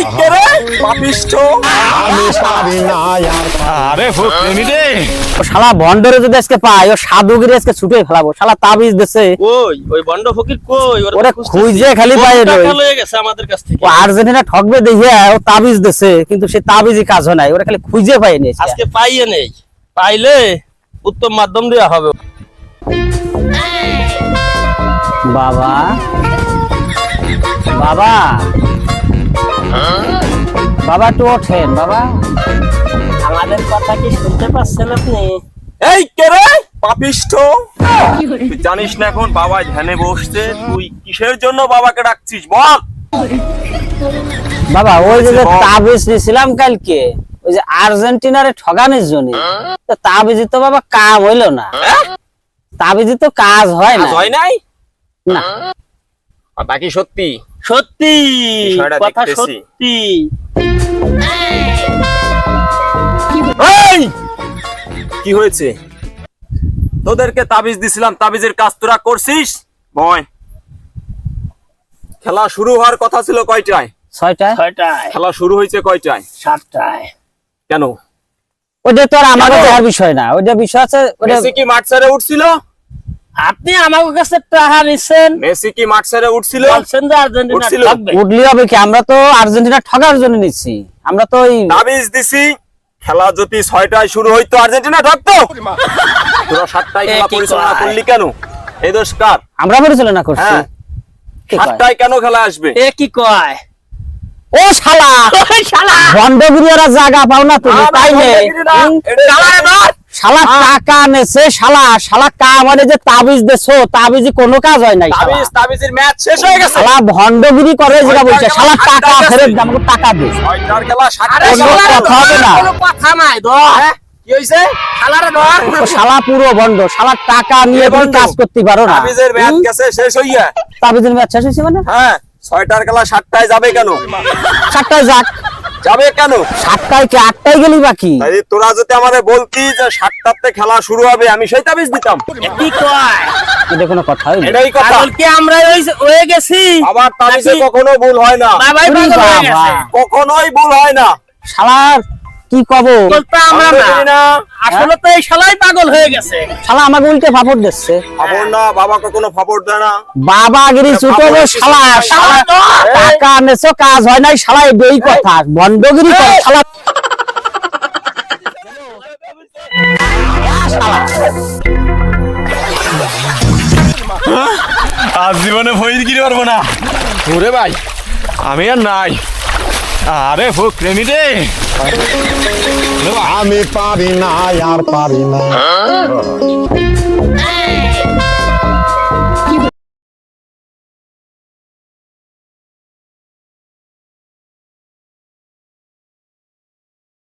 এই কে রে? পাপিষ্ঠ। আমি পারি না আর আরে ফুকনি রে ও শালা ভন্ডরে যদি আজকে পাই ও সাধুগিরি আজকে ছুটে ফেলাবো। শালা তাবিজ দেছে। কই? ওই বন্ড ফকির কই? ওরে খুঁজে খালি পাই কোটি টাকা লয়ে গেছে আমাদের কাছ থেকে। ও আর্জেন্টিনা ঠকবে দেখিয়া ও তাবিজ দেছে কিন্তু সে তাবিজই কাজ হয় নাই। ওরা খালি খুঁজে পাইনি আজকে। আজকে পাইয়ে নেই। পাইলে উত্তম মাধ্যম দেওয়া হবে। বাবা। বাবা। বাবা একটু ওঠেন বাবা। আমাদের কথা কি শুনতে পাচ্ছেন আপনি? এই কে রে? পাপিষ্ঠ। তুই জানিস না এখন বাবা ধ্যানে বসছে তুই কিসের জন্য বাবাকে ডাকছিস বল? বাবা ওই যে যে তাবিজ নিয়েছিলাম কালকে ওই যে আর্জেন্টিনারে ঠগানোর জন্য। তো তাবিজি তো বাবা কাম হইল না। তাবিজি তো কাজ হয় না। হয় নাই? না। বাকি সত্যি? সত্যি কথা সত্যি। কি হয়েছে? তোদেরকে তাবিজ দিছিলাম তাবিজের কাজ তোরা করছিস? ভয়। খেলা শুরু হওয়ার কথা ছিল কয়টায়? ছয়টায়? ছয়টায়। খেলা শুরু হয়েছে কয়টায়? সাতটায়। কেন? ওটা তো আর? দেওয়ার বিষয় না ওটা বিষয় আছে ওটা কি মাঠ ছেড়ে উঠছিল? আপনি আমার কাছে টাকা নিছেন? মেসি কি মাঠ ছেড়ে উঠছিল? বলছেন যে আর্জেন্টিনা উঠছিল। থাকবে। উঠলি হবে কি? আমরা তো আর্জেন্টিনা ঠগার জন্য নিচ্ছি। আমরা তো ওই তাবিজ দিছি। খেলা যদি ছয়টায় শুরু হইতো আর্জেন্টিনা ঢুকতো তোরা সাতটায় খেলা পরিচালনা করলি কেন? এই দোষ কার? আমরা পরিচালনা করছি। হ্যাঁ। সাতটায় কেন খেলা আসবে? এ কি কয়? ও শালা! শালা! ভন্ডগিরিয়ারা জায়গা পাও না তুমি তাই নে ভন্ডগিরি শালা টাকা নেছে শালা শালা কাম মানে যে তাবিজ দেছো তাবিজি কোনো কাজ হয় নাই তাবিজ তাবিজের ম্যাচ শেষ হয়ে গেছে। শালা ভন্ডগিরি করে যেটা বলছে শালা টাকা ফেরত দে, আমাকে টাকা দে ছয়টার খেলা কোনো কথা হবে না। কোনো কথা নাই ধর। হ্যাঁ? কি শালারে ধর। শালা পুরো ভন্ড শালা টাকা নিয়ে ভণ্ড? কাজ করতে পারো না। তাবিজের ম্যাচ গেছে শেষ হইয়া। তাবিজের ম্যাচ শেষ হয়েছে মানে? হ্যাঁ ছয়টার খেলা সাতটায় যাবে কেন? সাতটায় যাক। যাবে কেন? সাতটায় কি আটটায় গেলি বাকি? তোরা যদি আমাদের বলতি যে সাতটাতে খেলা শুরু হবে আমি সেই তাবিজ দিতাম। কি কয়? এটা কোনো কথা হইল। এটাই কথা। কি আমরা হইছে- হয়ে গেছি? আবার তাবিজে কখনো ভুল হয় না। কখনোই ভুল হয় না। শালার কি কব? বলতে আমরা না। আসলে তো এই শালাই পাগল হয়ে গেছে। শালা আমাকে উল্টে ফাপড় দিচ্ছে। খবর না বাবা কখনো খবর দেয় না। বাবা গিরি ছুটো শালা শালা। টাকা নেছো কাজ হয় নাই শালা এই। কথা। কর শালা। আজ জীবনে ভয় দিতে পারব না। ওরে ভাই আমি আর নাই। আরে ফুক প্রেমী রে। আমি পারি না আর পারি না।